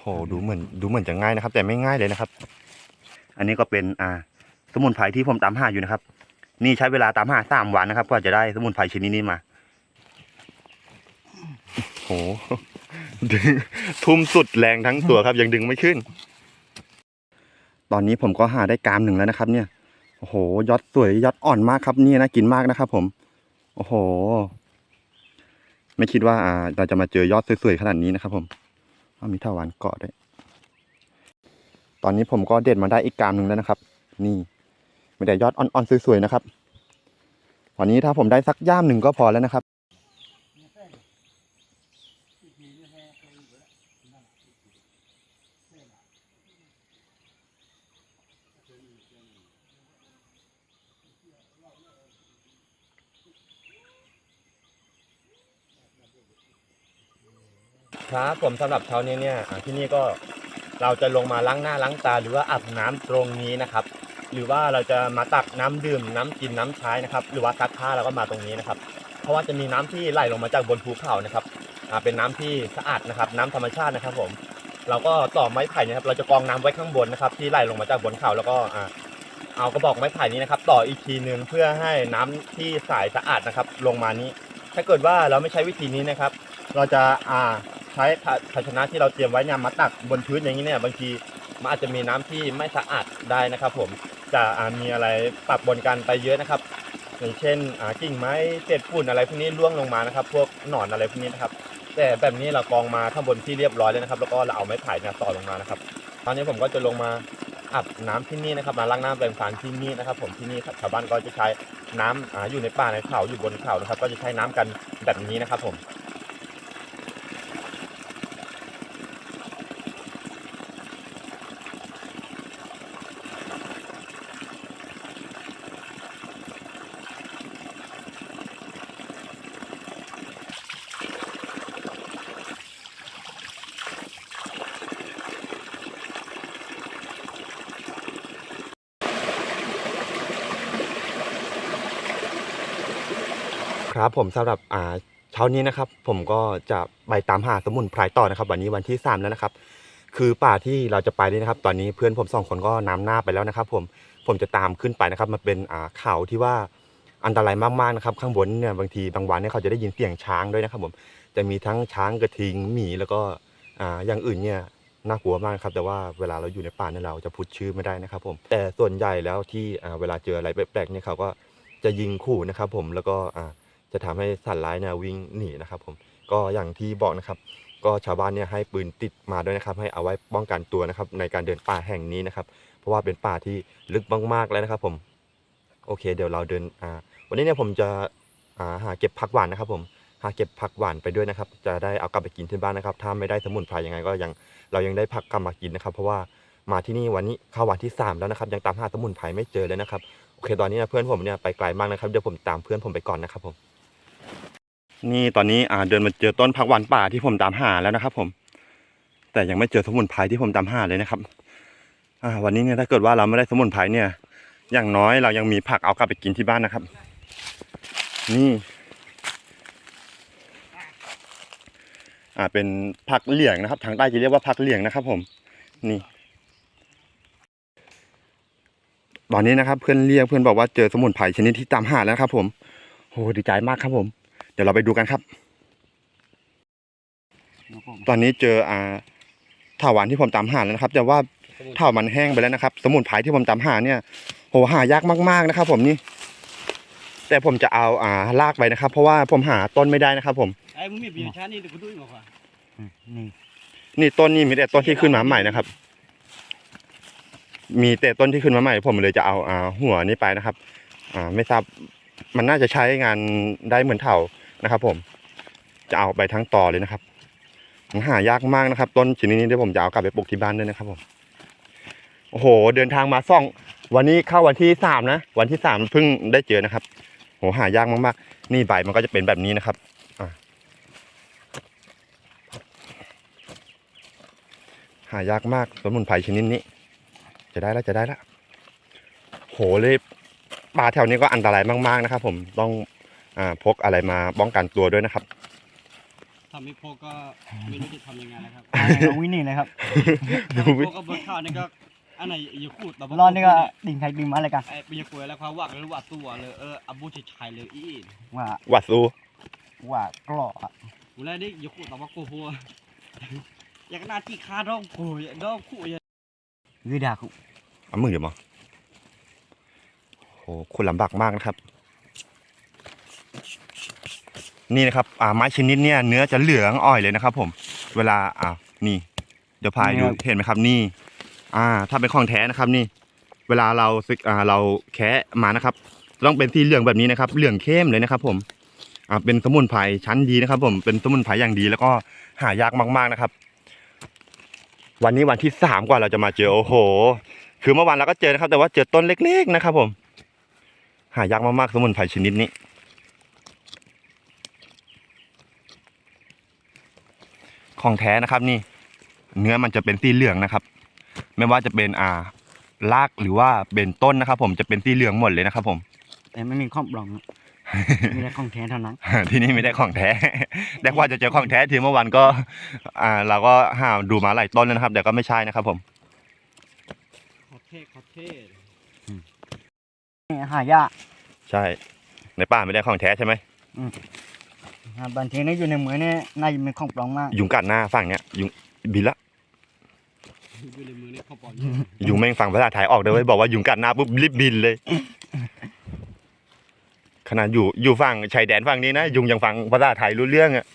โหดูเหมือนดูเหมือนจะง่ายนะครับ แต่ไม่ง่ายเลยนะครับ อันนี้ก็เป็นอ่าสมุนไพรที่ผมตามหาอยู่นะครับ นี่ใช้เวลาตามหาสามวันนะครับกว่าจะได้สมุนไพรชนิดนี้มาโหดึงทุ่มสุดแรงทั้งตัวครับยังดึงไม่ขึ้น ตอนนี้ผมก็หาได้กามหนึ่งแล้วนะครับ เนี่ยโอ้โหยอดสวยยอดอ่อนมากครับนี่นะกินมากนะครับ ผม โอ้โห ไม่คิดว่าอ่าเราจะมาเจอยอดสวยๆขนาดนี้นะครับ ผมอ้าว มีเถาวันเกาะด้วย ตอนนี้ผมก็เด็ดมาได้อีกกามหนึ่งแล้วนะครับ นี่ไม่ได้ยอดอ่อนๆสวยๆนะครับวันนี้ถ้าผมได้สักย่ามหนึ่งก็พอแล้วนะครับ ครับผมสำหรับเช้านี้เนี่ยที่นี่ก็เราจะลงมาล้างหน้าล้างตา หรือว่าอาบน้ำตรงนี้นะครับ หรือว่าเราจะมาตักน้ำดื่มน้ำกินน้ำใช้นะครับ หรือว่าซักผ้าเราก็มาตรงนี้นะครับ เพราะว่าจะมีน้ำที่ไหลลงมาจากบนภูเขานะครับเป็นน้ำที่สะอาดนะครับ น้ำธรรมชาตินะครับ ผม เราก็ต่อไม้ไผ่นะครับ เราจะกองน้ำไว้ข้างบนนะครับ ที่ไหลลงมาจากบนเขาแล้วก็เอากระบอกไม้ไผ่นี้นะครับ ต่ออีกทีหนึ่งเพื่อให้น้ำที่ใสสะอาดนะครับ ลงมานี้ ถ้าเกิดว่าเราไม่ใช้วิธีนี้นะครับ เราจะอ่า ใช้ภาชนะที่เราเตรียมไว้เนี่ยมาตักบนพื้นอย่างนี้เนี่ยบางทีมันอาจจะมีน้ำที่ไม่สะอาดได้นะครับ ผมจะมีอะไรปะปนกันไปเยอะนะครับอย่างเช่นกิ่งไม้เศษฝุ่นอะไรพวกนี้ร่วงลงมานะครับ พวกหนอนอะไรพวกนี้นะครับ แต่แบบนี้เรากองมาข้างบนที่เรียบร้อยแล้วนะครับ แล้วก็เราเอาไม้ไผ่เนี่ยต่อลงมานะครับ ตอนนี้ผมก็จะลงมาอาบน้ำที่นี่นะครับมาล้างน้ำแปรงฟันที่นี่นะครับ ผมที่นี่ชาวบ้านก็จะใช้น้ำอ่าอยู่ในป่าในเขาอยู่บนเขานะครับ ก็จะใช้น้ำกันแบบนี้นะครับผม ครับผมสำหรับอ่าเช้านี้นะครับ ผมก็จะไปตามหาสมุนไพรต่อนะครับ วันนี้วันที่สามแล้วนะครับ คือป่าที่เราจะไปนี่นะครับ ตอนนี้เพื่อนผมสองคนก็นำหน้าไปแล้วนะครับ ผมผมจะตามขึ้นไปนะครับ มันเป็นอ่าเขาที่ว่าอันตรายมากๆนะครับ ข้างบนเนี่ยบางทีบางวันเนี่ยเขาจะได้ยินเสียงช้างด้วยนะครับผมจะมีทั้งช้างกระทิงหมีแล้วก็อ่าอย่างอื่นเนี่ยน่ากลัวมากครับแต่ว่าเวลาเราอยู่ในป่าเนี่ยเราจะพูดชื่อไม่ได้นะครับ ผมแต่ส่วนใหญ่แล้วที่อ่าเวลาเจออะไรแปลกๆเนี่ยเขาก็จะยิงขู่นะครับ ผมแล้วก็อ่า จะทำให้สัตว์ร้ายเนี่ยวิ่งหนีนะครับผมก็อย่างที่บอกนะครับ ก็ชาวบ้านเนี่ยให้ปืนติดมาด้วยนะครับ ให้เอาไว้ป้องกันตัวนะครับ ในการเดินป่าแห่งนี้นะครับ เพราะว่าเป็นป่าที่ลึกมากๆแล้วนะครับผมโอเค เดี๋ยวเราเดินอ่าวันนี้เนี่ยผมจะอ่าหาเก็บผักหวานนะครับ ผมหาเก็บผักหวานไปด้วยนะครับ จะได้เอากลับไปกินที่บ้านนะครับ ถ้าไม่ได้สมุนไพรยังไงก็ยังเรายังได้ผักกลับมากินนะครับ เพราะว่ามาที่นี่วันนี้เข้าวันที่สามแล้วนะครับ ยังตามหาสมุนไพรไม่เจอเลยนะครับโอเคตอนนี้นะเพื่อนผมเนี่ยไปไกลมากนะครับเดี๋ยวผมตามเพื่อนผมไปก่อนนะครับผม นี่ตอนนี้อ่าเดินมาเจอต้นผักหวานป่าที่ผมตามหาแล้วนะครับ ผม แต่ยังไม่เจอสมุนไพรที่ผมตามหาเลยนะครับ อ่า วันนี้เนี่ยถ้าเกิดว่าเราไม่ได้สมุนไพรเนี่ย อย่างน้อยเรายังมีผักเอากลับไปกินที่บ้านนะครับ นี่ อ่าเป็นผักเหลี่ยงนะครับ ทางใต้จะเรียกว่าผักเหลี่ยงนะครับ ผม นี่ตอนนี้นะครับเพื่อนเรียกเพื่อนบอกว่าเจอสมุนไพรชนิดที่ตามหาแล้วนะครับ ผมโหดีใจมากครับผม ดี๋ยวเราไปดูกันครับ ตอนนี้เจออ่าถาวรที่ผมตามหาแล้วนะครับ แต่ว่าเถามันแห้งไปแล้วนะครับ สมุนไพรที่ผมตามหาเนี่ยโหหายากมากๆนะครับ ผมนี่ แต่ผมจะเอาอ่าลากไปนะครับ เพราะว่าผมหาต้นไม่ได้นะครับ ผม Ai muốn biết biển chán đi được có đuôi mà khoa. นี่นี่ต้นนี้มีแต่ต้นที่ขึ้นมาใหม่นะครับ มีแต่ต้นที่ขึ้นมาใหม่ ผมเลยจะเอาอ่าหัวนี้ไปนะครับ อ่า ไม่ทราบมันน่าจะใช้งานได้เหมือนเถา นะครับผมจะเอาไปทั้งต่อเลยนะครับมันหายากมากนะครับ ต้นชนิดนี้เดี๋ยวผมจะเอากลับไปปลูกที่บ้านด้วยนะครับผมโอ้โห เดินทางมาซ่อง วันนี้เข้าวันที่สามนะ วันที่สามเพิ่งได้เจอนะครับโหหายากมากๆ นี่ใบมันก็จะเป็นแบบนี้นะครับหายากมากสมุนไพรชนิดนี้ จะได้แล้วจะได้แล้วโหเลยป่าแถวนี้ก็อันตรายมากๆนะครับ ผมต้อง พกอะไรมาป้องกันตัวด้วยนะครับทำไม่พอก็ไม่รู้จะทำยังไงนะครับเอาวินนี่เลยครับถ้าไม่พอก็เบิร์ข้าวนี่ก็อันไหนอย่าพูดแต่ว่ารอนนี่ก็ดิ่งใครดิ่งมาเลยกันไอ้ปียกวยแล้วความว่ากันหรือว่าตัวเลยเอออาบูจะชายเลยอีว่าวัดซูว่ากล้ออะกูแล้วนี่อย่าพูดแต่ว่าโกหัวอยากหน้าที่คาดองกูดองคู่อย่ายืดาคุเอามือเดี๋ยวมาโหคุณลำบากมากนะครับ นี่นะครับอ่าไม้ชนิดเนี่ยเนื้อจะเหลืองอ่อยเลยนะครับ ผม เวลาอ่านี่ เดี๋ยวพายดูเห็นไหมครับนี่ อ่า ถ้าเป็นของแท้นะครับนี่ เวลาเราซึกอ่าเราแคะมานะครับ ต้องเป็นสีเหลืองแบบนี้นะครับ เหลืองเข้มเลยนะครับ ผมอ่าเป็นสมุนไพรชั้นดีนะครับ ผมเป็นสมุนไพรอย่างดี แล้วก็หายากมาก ๆนะครับ วันนี้วันที่สามกว่าเราจะมาเจอโอ้โห คือเมื่อวานเราก็เจอนะครับ แต่ว่าเจอต้นเล็ก ๆ นะครับ ผม หายากมากๆสมุนไพรชนิดนี้ ของแท้นะครับนี่เนื้อมันจะเป็นสีเหลืองนะครับ ไม่ว่าจะเป็นอ่ารากหรือว่าเป็นต้นนะครับ ผมจะเป็นสีเหลืองหมดเลยนะครับ ผม แต่ไม่มีข้อปลองอะมีแต่ของแท้เท่านั้น ที่นี่ไม่ได้ของแท้แต่กว่าจะเจอของแท้ทีเมื่อวานก็อ่าเราก็หาดูมาหลายต้นแล้วนะครับแต่ก็ไม่ใช่นะครับ ผมขอเท่ขอเท่นี่หายากใช่ ในป่าไม่ได้ของแท้ใช่ไหม อ่าบางทีนี่อยู่ในเหมืองนี่น่าจะเป็นของปลองมากยุงกัดหน้าฝั่งเนี้ยยุงบินละอยู่ในมือนี่เขาปอนยุงแม่งฟังภาษาไทยออกเลยเว้ยบอกว่ายุงกัดหน้าปุ๊บรีบบินเลย ขนาดอยู่อยู่ฝั่งชายแดนฝั่งนี้นะยุงยังฟังภาษาไทยรู้เรื่องอะ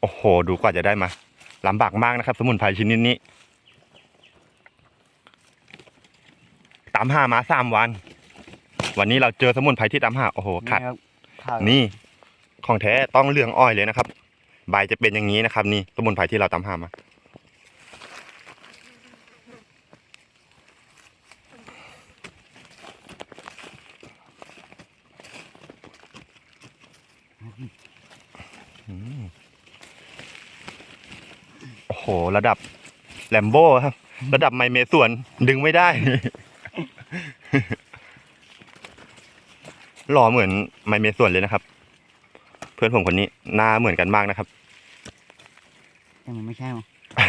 โอ้โห ดูกว่าจะได้มาลำบากมากนะครับ สมุนไพรชนิดนี้ตามหามาสามวัน วันนี้เราเจอสมุนไพรที่ตามหาโอ้โหขัดนี่ครับข้าวนี่ของแท้ต้องเหลืองอ้อยเลยนะครับ ใบจะเป็นอย่างนี้นะครับ นี่สมุนไพรที่เราตามหามาอืมโอ้โห ระดับแลมโบ้ครับ ระดับไมเมส่วนดึงไม่ได้ หล่อเหมือนไมเมส่วนเลยนะครับ เพื่อนผมคนนี้หน้าเหมือนกันมากนะครับ แต่มันไม่ใช่มั้งโอ้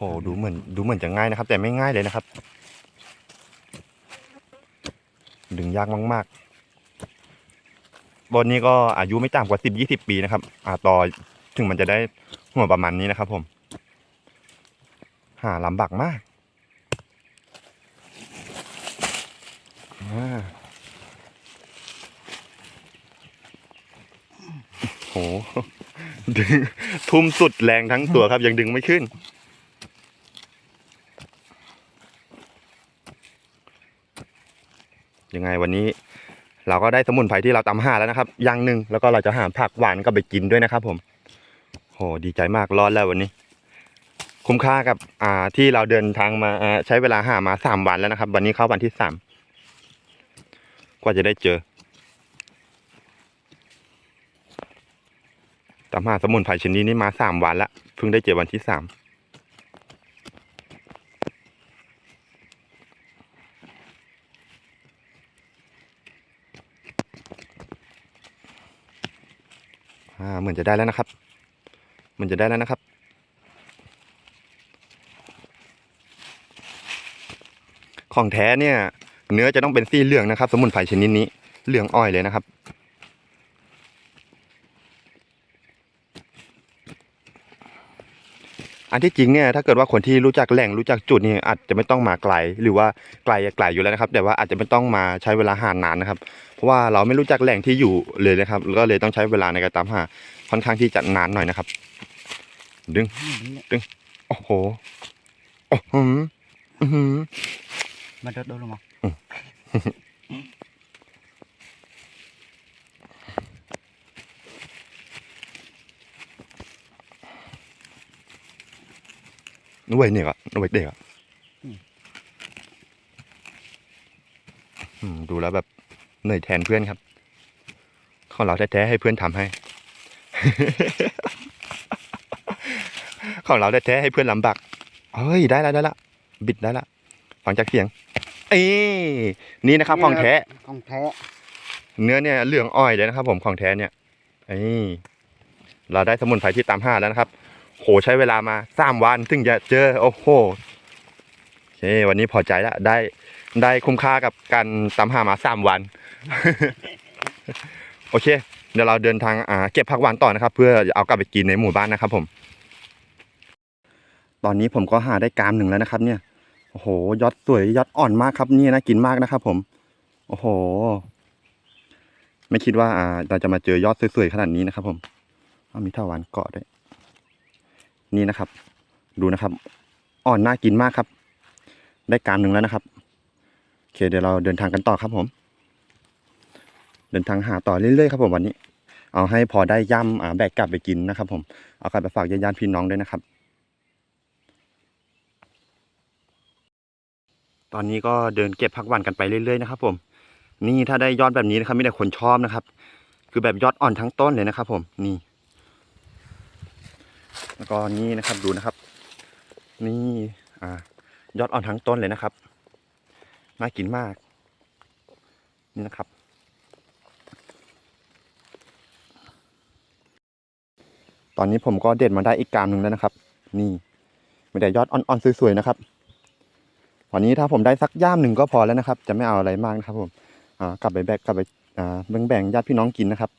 หดูเหมือนดูเหมือนจะง่ายนะครับ แต่ไม่ง่ายเลยนะครับ ดึงยากมากๆบอนนี้ก็อายุไม่ต่ำกว่าสิบยี่สิบปีนะครับอ่าต่อถึงมันจะได้หัวประมาณนี้นะครับ ผม หาลำบากมากอ่าโหดึงทุ่มสุดแรงทั้งตัวครับ ยังดึงไม่ขึ้น ยังไงวันนี้ เราก็ได้สมุนไพรที่เราตำหาแล้วนะครับอย่างหนึ่งแล้วก็เราจะหาผักหวานก็ไปกินด้วยนะครับ ผมโหดีใจมากรอดแล้ววันนี้ คุ้มค่ากับอ่าที่เราเดินทางมาใช้เวลาหามาสามวันแล้วนะครับ วันนี้เข้าวันที่สามกว่าจะได้เจอตามหาสมุนไพรชนิดนี้มาสามวันแล้วเพิ่งได้เจอวันที่สาม อ่าเหมือนจะได้แล้วนะครับ เหมือนจะได้แล้วนะครับของแท้เนี่ย เนื้อจะต้องเป็นสีเหลืองนะครับ สมุนไพรชนิดนี้เหลืองอ้อยเลยนะครับ อันที่จริงเนี่ยถ้าเกิดว่าคนที่รู้จักแหล่งรู้จักจุดนี่อาจจะไม่ต้องมาไกล หรือว่าไกลอะไกลอยู่แล้วนะครับ แต่ว่าอาจจะไม่ต้องมาใช้เวลาหานานนะครับ เพราะว่าเราไม่รู้จักแหล่งที่อยู่เลยนะครับก็เลยต้องใช้เวลาในการตามหาค่อนข้างที่จะนานหน่อยนะครับ ดึงโอ้โหโอ้โหอื้อหือมาโดดโดดลงมา นุ้ยเนี่ยอะนุ้ยเด็กอะอืมดูแล้วแบบเหนื่อยแทนเพื่อนครับของเราแท้ๆให้เพื่อนทำให้ ของเราแท้ๆให้เพื่อนลำบากเฮ้ยได้แล้วได้แล้วบิดได้แล้วฟังจากเสียง เอ้ยนี่นะครับของแท้ของแท้เนื้อเนี่ยเหลืองอ้อยเลยนะครับ ผมของแท้เนี่ยนี่เราได้สมุนไพรที่ตามห้าแล้วนะครับ โหใช้เวลามาสามวันถึงจะเจอโอ้โหโอเควันนี้พอใจแล้วได้ได้คุ้มค่ากับการตามหามาสามวัน โอเค เดี๋ยวเราเดินทางอ่าเก็บผักหวานต่อนะครับ เพื่อจะเอากลับไปกินในหมู่บ้านนะครับผม ตอนนี้ผมก็หาได้กามหนึ่งแล้วนะครับ เนี่ยโอ้โหยอดสวยยอดอ่อนมากครับนี่นะกินมากนะครับ ผม โอ้โห ไม่คิดว่าอ่าเราจะมาเจอยอดสวยๆขนาดนี้นะครับ ผมมีเถาวันเกาะด้วย นี่นะครับ ดูนะครับ อ่อนน่ากินมากครับ ได้กามหนึ่งแล้วนะครับโอเคเดี๋ยวเราเดินทางกันต่อครับผม เดินทางหาต่อเรื่อยๆครับผมวันนี้ เอาให้พอได้ย่ำอ่าแบกกลับไปกินนะครับ ผมเอากลับไปฝากญาติพี่น้องด้วยนะครับ ตอนนี้ก็เดินเก็บผักวานกันไปเรื่อยๆนะครับ ผม นี่ถ้าได้ยอดแบบนี้นะครับไมีแต่คนชอบนะครับ คือแบบยอดอ่อนทั้งต้นเลยนะครับ ผมนี่ แล้วก็นี่นะครับดูนะครับ นี่อ่ายอดอ่อนทั้งต้นเลยนะครับ น่ากินมาก นี่นะครับ ตอนนี้ผมก็เด็ดมาได้อีกกามหนึ่งแล้วนะครับ นี่ไม่ได้ยอดอ่อนๆสวยๆนะครับวันนี้ถ้าผมได้สักย่ามหนึ่งก็พอแล้วนะครับ จะไม่เอาอะไรมากนะครับ ผมอ่ากลับไปแบกกลับไปอ่าแบ่งแบ่งญาติพี่น้องกินนะครับ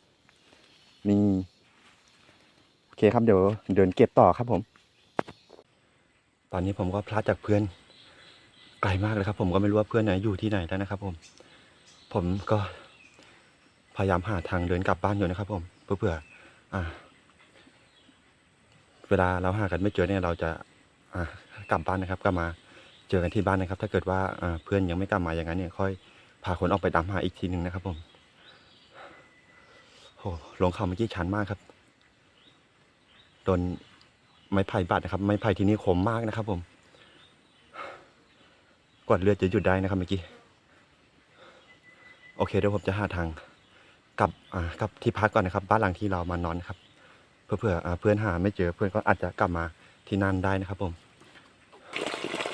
นี่ เคครับเดี๋ยวเดินเก็บต่อครับผม ตอนนี้ผมก็พลาดจากเพื่อนไกลมากเลยครับ ผมก็ไม่รู้ว่าเพื่อนไหนอยู่ที่ไหนแล้วนะครับ ผม ผมก็พยายามหาทางเดินกลับบ้านอยู่นะครับ ผมเพื่อเผื่ออ่า เวลาเราหากันไม่เจอเนี่ยเราจะ อ่ากลับบ้านนะครับกลับมาเจอกันที่บ้านนะครับ ถ้าเกิดว่าอ่าเพื่อนยังไม่กลับมาอย่างนั้นเนี่ยค่อยพาคนออกไปตามหาอีกทีหนึ่งนะครับ ผมโหลงเขาเมื่อกี้ชันมากครับ โดนไม้ไผ่บาดนะครับ ไม้ไผ่ที่นี่คมมากนะครับ ผม กดเลือดจะหยุดได้นะครับเมื่อกี้ โอเคเดี๋ยวผมจะหาทางกลับอ่ากลับที่พักก่อนนะครับ บ้านหลังที่เรามานอนนะครับ เพื่อเผื่อเพื่อนหาไม่เจอเพื่อนก็อาจจะกลับมาที่นั่นได้นะครับ ผม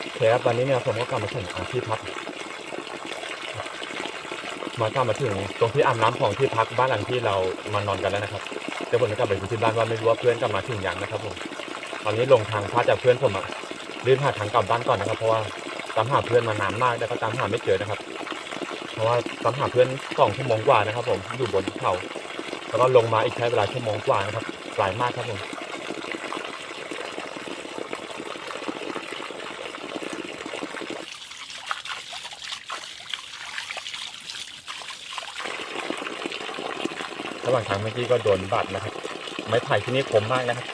โอเคครับวันนี้เนี่ยผมก็กลับมาถึงที่พักมากลับมาถึงตรงที่อาบน้ำของที่พักบ้านหลังที่เรามานอนกันแล้วนะครับ เดี๋ยวผมจะกลับไปดูที่บ้านว่าไม่รู้ว่าเพื่อนกลับมาถึงยังนะครับผมตอนนี้ลงทางพลาดจากเพื่อนผมอะรีบหาทางกลับบ้านก่อนนะครับเพราะว่าตามหาเพื่อนมานานมากแต่ก็ตามหาไม่เจอนะครับ เพราะว่าตามหาเพื่อนสองชั่วโมงกว่านะครับ ผมอยู่บนเขาแล้วก็ลงมาอีกใช้เวลาชั่วโมงกว่านะครับไกลมากครับผม หว่างทางเมื่อกี้ก็โดนบาดนะครับ ไม้ไผ่ที่นี่คมมากนะครับ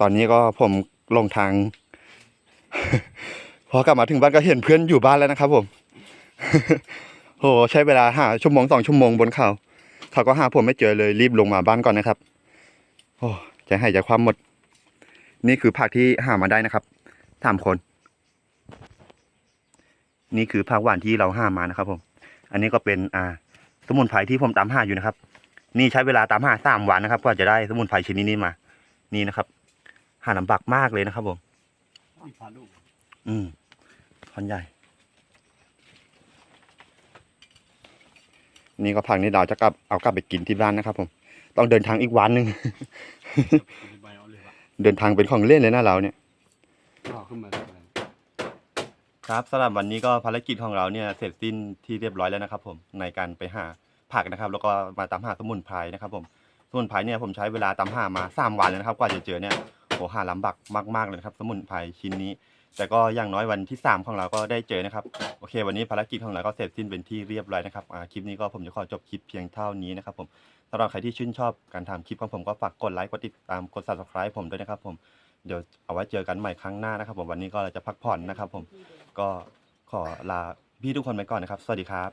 ตอนนี้ก็ผมลงทาง พอกลับมาถึงบ้านก็เห็นเพื่อนอยู่บ้านแล้วนะครับ ผมโหใช้เวลาหาชั่วโมงสองชั่วโมงบนเขาเขาก็หาผมไม่เจอเลยรีบลงมาบ้านก่อนนะครับ โอ้ใจหายใจความหมด นี่คือผักที่หามาได้นะครับสามคน นี่คือผักหวานที่เราหามานะครับ ผม อันนี้ก็เป็นอ่า สมุนไพรที่ผมตามหาอยู่นะครับ นี่ใช้เวลาตามหาสามวันนะครับกว่าจะได้สมุนไพรชนิดนี้มา นี่นะครับ หาลำบากมากเลยนะครับผมพาลูกอืมท่อนใหญ่ นี่ก็พังนี่เราจะกลับเอากลับไปกินที่บ้านนะครับ ผม ต้องเดินทางอีกวันหนึ่ง ใบเอาเลยวะเดินทางเป็นของเล่นเลยนะเราเนี่ยต่อขึ้นมาได้ครับสำหรับวันนี้ก็ภารกิจของเราเนี่ยเสร็จสิ้นที่เรียบร้อยแล้วนะครับผมในการไปหาผักนะครับ แล้วก็มาตามหาสมุนไพรนะครับผมสมุนไพรเนี่ยผมใช้เวลาตามหามาสามวันเลยนะครับ กว่าจะเจอเนี่ย โอ้หาลำบากมาก ๆ เลยนะครับ สมุนไพรชิ้นนี้ แต่ก็อย่างน้อยวันที่ 3 ของเราก็ได้เจอนะครับ โอเค วันนี้ภารกิจของเราก็เสร็จสิ้นเป็นที่เรียบร้อยนะครับอ่าคลิปนี้ก็ผมจะขอจบคลิปเพียงเท่านี้นะครับผมสำหรับใครที่ชื่นชอบการทำคลิปของผมก็ฝากกดไลค์กดติดตามกด subscribe ผมด้วยนะครับผมเดี๋ยวเอาไว้เจอกันใหม่ครั้งหน้านะครับ ผมวันนี้ก็เราจะพักผ่อนนะครับ ผมก็ขอลาพี่ทุกคนไปก่อนนะครับ สวัสดีครับ